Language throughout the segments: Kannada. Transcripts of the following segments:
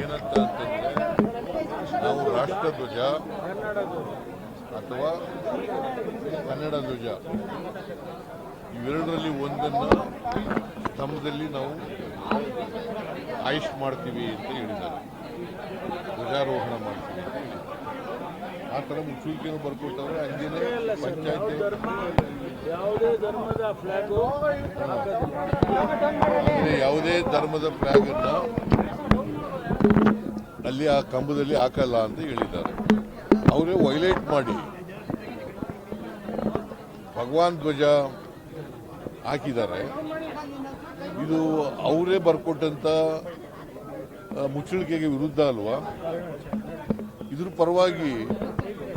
ಏನಂತ ಅಂತಂದ್ರೆ ನಾವು ರಾಷ್ಟ್ರಧ್ವಜ ಅಥವಾ ಕನ್ನಡ ಧ್ವಜ, ಇವೆರಡರಲ್ಲಿ ಒಂದನ್ನು ಸ್ತಂಭದಲ್ಲಿ ನಾವು ಆಯುಷ್ ಮಾಡ್ತೀವಿ ಅಂತ ಹೇಳಿದ್ದಾರೆ ಧ್ವಜಾರೋಹಣ ಮಾಡ್ತೀವಿ ಅಂತ ಹೇಳಿದ್ದಾರೆ. ಆ ಥರ ಮುಚ್ಚುವಿಕೆಯನ್ನು ಬರ್ಕೊಟ್ಟವ್ರೆ ಹಂಗೇನೆ ಪಂಚಾಯತಿ ಯಾವುದೇ ಧರ್ಮದ ಫ್ಲಾಗು ಅಂದ್ರೆ ಯಾವುದೇ ಧರ್ಮದ ಫ್ಲಾಗ್ ಅನ್ನ ಅಲ್ಲಿ ಆ ಕಂಬದಲ್ಲಿ ಹಾಕಲ್ಲ ಅಂತ ಹೇಳಿದ್ದಾರೆ. ಅವರೇ ವೈಲೇಟ್ ಮಾಡಿ. ಭಗವಾನ್ ಧ್ವಜ ಹಾಕಿದ್ದಾರೆ. ಇದು ಅವರೇ ಬರ್ಕೊಟ್ಟಂತ ಆ, ಮುಚ್ಚಳಿಕೆಗೆ ವಿರುದ್ಧ ಅಲ್ವಾ? ಇದ್ರ ಪರವಾಗಿ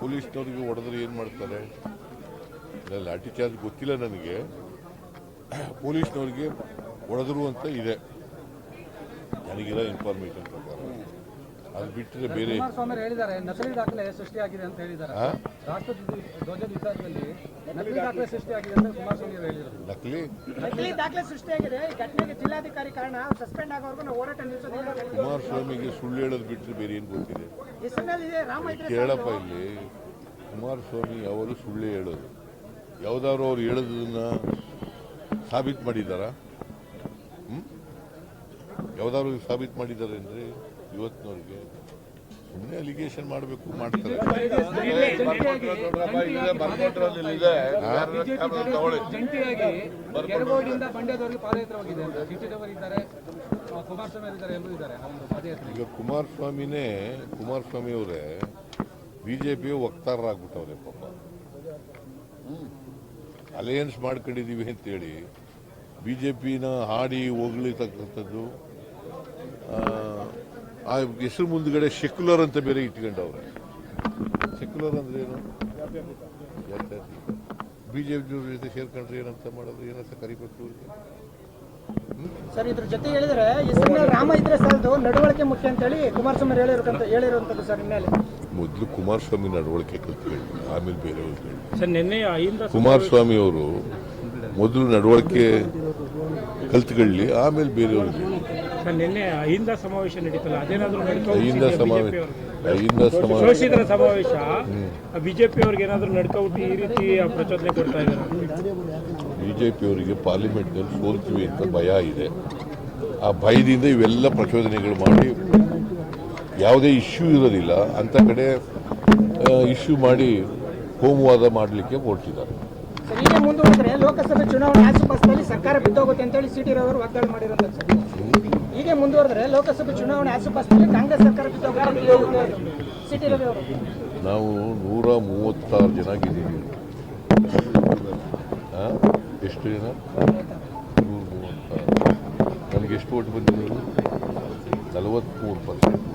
ಪೊಲೀಸ್ನವ್ರಿಗೆ ಹೊಡೆದ್ರೆ ಏನು ಮಾಡ್ತಾರೆ? ಇಲ್ಲ, ಲಾಠಿ ಚಾರ್ಜ್ ಗೊತ್ತಿಲ್ಲ ನನಗೆ. ಪೊಲೀಸ್ನವ್ರಿಗೆ ಹೊಡೆದ್ರು ಅಂತ ಇದೆ. ನನಗಿರೋ ಇನ್ಫಾರ್ಮೇಶನ್ ಪ್ರಕಾರ. ಅದು ಬಿಟ್ಟರೆ ಬೇರೆ ಹೇಳಿದ್ದಾರೆ ನಕಲಿ ದಾಖಲೆ ಸೃಷ್ಟಿಯಾಗಿದೆ ಅಂತ ಹೇಳಿದ್ದಾರೆ. ಆ? ರಾಷ್ಟ್ರ ಧ್ವಜ ವಿಚಾರದಲ್ಲಿ ನಕಲಿ ದಾಖಲೆ ಸೃಷ್ಟಿಯಾಗಿದೆ ಅಂತ ಕುಮಾರಸ್ವಾಮಿ ಅವರು ಹೇಳಿದರು ನಕಲಿ? ನಕಲಿ ದಾಖಲೆ ಸೃಷ್ಟಿಯಾಗಿದೆ. ಈ ಘಟನೆಗೆ ಜಿಲ್ಲಾಧಿಕಾರಿ ಕಾರಣ ಸಸ್ಪೆಂಡ್ ಆಗೋವರೆಗೂ ಹೋರಾಟ ನಿಲ್ಲಿಸೋದಿಲ್ಲ ಕುಮಾರಸ್ವಾಮಿಗೆ ಸುಳ್ಳು ಹೇಳೋದು ಬಿಟ್ಟರೆ ಬೇರೆ ಏನು ಗೊತ್ತಿದೆ? ಕೇಳಪ್ಪ ಇಲ್ಲಿ ಕುಮಾರಸ್ವಾಮಿ ಅವರು ಸುಳ್ಳೇ ಹೇಳೋದು. ಯಾವ್ದಾದ್ರು ಅವ್ರು ಹೇಳೋದನ್ನ ಸಾಬೀತು ಮಾಡಿದಾರ ಹ್ಮ್? ಯಾವ್ದಾದ್ರು ಸಾಬೀತು ಮಾಡಿದ್ದಾರೆ ಅಂದ್ರೆ ಇವತ್ತಿನವ್ರಿಗೆ ಸುಮ್ಮನೆ ಅಲಿಗೇಷನ್ ಮಾಡಬೇಕು ಮಾಡ್ತಾರೆ. ಜಂಟಿಯಾಗಿ ಕೆರಗೋಡಿಯಿಂದ ಬಂಡ್ಯದವರೆಗೆ ಪಾದಯಾತ್ರೆ ಹೋಗಿದೆ ಈಗ ಕುಮಾರಸ್ವಾಮಿನೇ ಕುಮಾರಸ್ವಾಮಿ ಅವರೇ ಬಿಜೆಪಿ ವಕ್ತಾರರಾಗ್ಬಿಟ್ಟವ್ರೆ ಪಾಪ. ಅಲಯನ್ಸ್ ಮಾಡ್ಕೊಂಡಿದ್ದೀವಿ ಅಂತೇಳಿ ಬಿಜೆಪಿನ ಹಾಡಿ ಹೊಗಳಿತಕ್ಕಂಥದ್ದು ಆ, ಹೆಸರು ಮುಂದ್ಗಡೆ ಸೆಕ್ಯುಲರ್ ಅಂತ ಬೇರೆ ಇಟ್ಕೊಂಡವ್ರೆ. ಸೆಕ್ಯುಲರ್ ಅಂದ್ರೆ ಏನು? ಬಿಜೆಪಿ ಜೊತೆ ಸೇರ್ಕೊಂಡ್ರೆ ಏನಂತ ಮಾಡೋದು ಏನಂತ ಕರಿಬೇಕು? ಸರ್ ಇದ್ರ ಜೊತೆ ಹೇಳಿದ್ರೆ ಹೆಸರಿನಲ್ಲಿ ರಾಮ ಇದ್ರೆ ಸಾಲದು ನಡವಳಿಕೆ ಮುಖ್ಯ ಅಂತ ಹೇಳಿ ಕುಮಾರಸ್ವಾಮಿ ಹೇಳಿರೋಕಂತ ಹೇಳಿರುವಂತ ಹೇಳಿರುವಂತದ್ದು ಸರ್ ಇನ್ಮೇಲೆ ಮೊದಲು ಕುಮಾರಸ್ವಾಮಿ ನಡವಳಿಕೆ ಕಲ್ತ್ಕೊಳ್ಳಿ ಆಮೇಲೆ ಬೇರೆಯವ್ರು ಹೇಳಿ ಸರ್ ನಿನ್ನೆ ಕುಮಾರಸ್ವಾಮಿ ಅವರು ಮೊದಲು ನಡವಳಿಕೆ ಕಲ್ತ್ಕೊಳ್ಳಿ ಆಮೇಲೆ ಬೇರೆಯವ್ರಿಗೆ ನಿನ್ನೆ ಅಹಿಂದ ಸಮಾವೇಶ ನಡೀತಲ್ಲ ಅದೇನಾದ್ರೂ ಅಹಿಂದ ಸಮಾವೇಶ ಅಹಿಂದ ಸಮಾವೇಶ. ಶೋಷಿತರ ಸಮಾವೇಶ ಬಿಜೆಪಿ ಅವ್ರಿಗೆ ಏನಾದ್ರೂ ನಡ್ಕೊಬಿಟ್ಟು ಈ ರೀತಿ ಪ್ರಚೋದನೆ ಕೊಡ್ತಾ ಇದ್ದಾರೆ. ಬಿಜೆಪಿಯವರಿಗೆ ಪಾರ್ಲಿಮೆಂಟ್ನಲ್ಲಿ ಸೋಲ್ತೀವಿ ಅಂತ ಭಯ ಇದೆ. ಆ ಭಯದಿಂದ ಇವೆಲ್ಲ ಪ್ರಚೋದನೆಗಳು ಮಾಡಿ ಯಾವುದೇ ಇಶ್ಯೂ ಇರೋದಿಲ್ಲ. ಅಂತ ಕಡೆ ಇಶ್ಯೂ ಮಾಡಿ ಹೋಮವಾದ ಮಾಡಲಿಕ್ಕೆ ಹೊರಟಿದ್ದಾರೆ. ಹೀಗೆ ಮುಂದುವರೆದ್ರೆ ಲೋಕಸಭೆ ಚುನಾವಣೆ ಆಸುಪಾಸಿನಲ್ಲಿ ಸರ್ಕಾರ ಬಿದ್ದೋಗುತ್ತೆ ಅಂತ ಹೇಳಿ ಸಿಟಿ ರವರು ವಾಗ್ದಾಳಿ ಮಾಡಿರೋದು ಸರ್. ಹೀಗೆ ಮುಂದುವರೆದ್ರೆ ಲೋಕಸಭೆ ಚುನಾವಣೆ ಆಸುಪಾಸಿನಲ್ಲಿ ಕಾಂಗ್ರೆಸ್ ಸರ್ಕಾರ ಬಿದ್ದೋಗುತ್ತೆ ಅಂತ ಹೇಳಿ ಸಿಟಿ ರವಿ ಅವರು. ನಾವು ನೂರ ಮೂವತ್ತಾರು ಜನ ಗೆದ್ದಿದ್ದೀವಿ ಆ? ಎಷ್ಟು ಜನ? ನೂರ ಮೂವತ್ತಾರು. ನನಗೆ ಎಷ್ಟು ಓಟ್ ಬಂದಿದೆ? ನಲವತ್ತ್ಮೂರು ಪರ್ಸೆಂಟ್.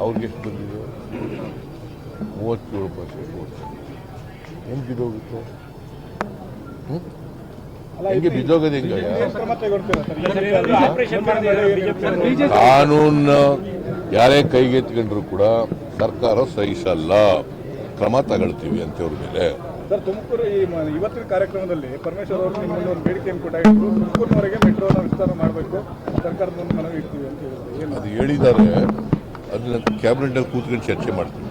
ಅವ್ರಿಗೆ ಎಷ್ಟು ಬಂದಿದೆ? ಮೂವತ್ತೇಳು ಪರ್ಸೆಂಟ್ ಓಟ್ ಹೆಂಗೆ? ಹೆಂಗೆ ಬಿದ್ದೋಗೋದು ಹೆಂಗ? ಸರ್ ಏನಾದ್ರೂ ಆಪರೇಷನ್ ಮಾಡಿದ್ರೆ ಬಿಜೆಪಿ ಕಾನೂನು ಯಾರೇ ಕೈಗೆತ್ಕೊಂಡ್ರು ಕೂಡ ಸರ್ಕಾರ ಸಹಿಸಲ್ಲ. ಕ್ರಮ ತಗೊಳ್ತೀವಿ ಅಂತವ್ರ ಮೇಲೆ. ಸರ್ ತುಮಕೂರು ಈ ಇವತ್ತಿನ ಕಾರ್ಯಕ್ರಮದಲ್ಲಿ ಪರಮೇಶ್ವರ್ ಅವರು ನಿಮ್ಮಲ್ಲಿ ಒಂದು ಬೇಡಿಕೆಯನ್ನು ಇಟ್ಟು ತುಮಕೂರಿನವರೆಗೆ ಮೆಟ್ರೋನ ವಿಸ್ತಾರ ಮಾಡಬೇಕು. ಸರ್ಕಾರದ ಮುಂದೆ ಮನವಿ ಇಡ್ತೀವಿ ಅಂತ ಹೇಳಿದ್ರು. ಏನು ಅದು ಹೇಳಿದ್ದಾರೆ. ಅದನ್ನ ಕ್ಯಾಬಿನೆಟ್ ಅಲ್ಲಿ ಕೂತ್ಕೊಂಡು ಚರ್ಚೆ ಮಾಡ್ತೀವಿ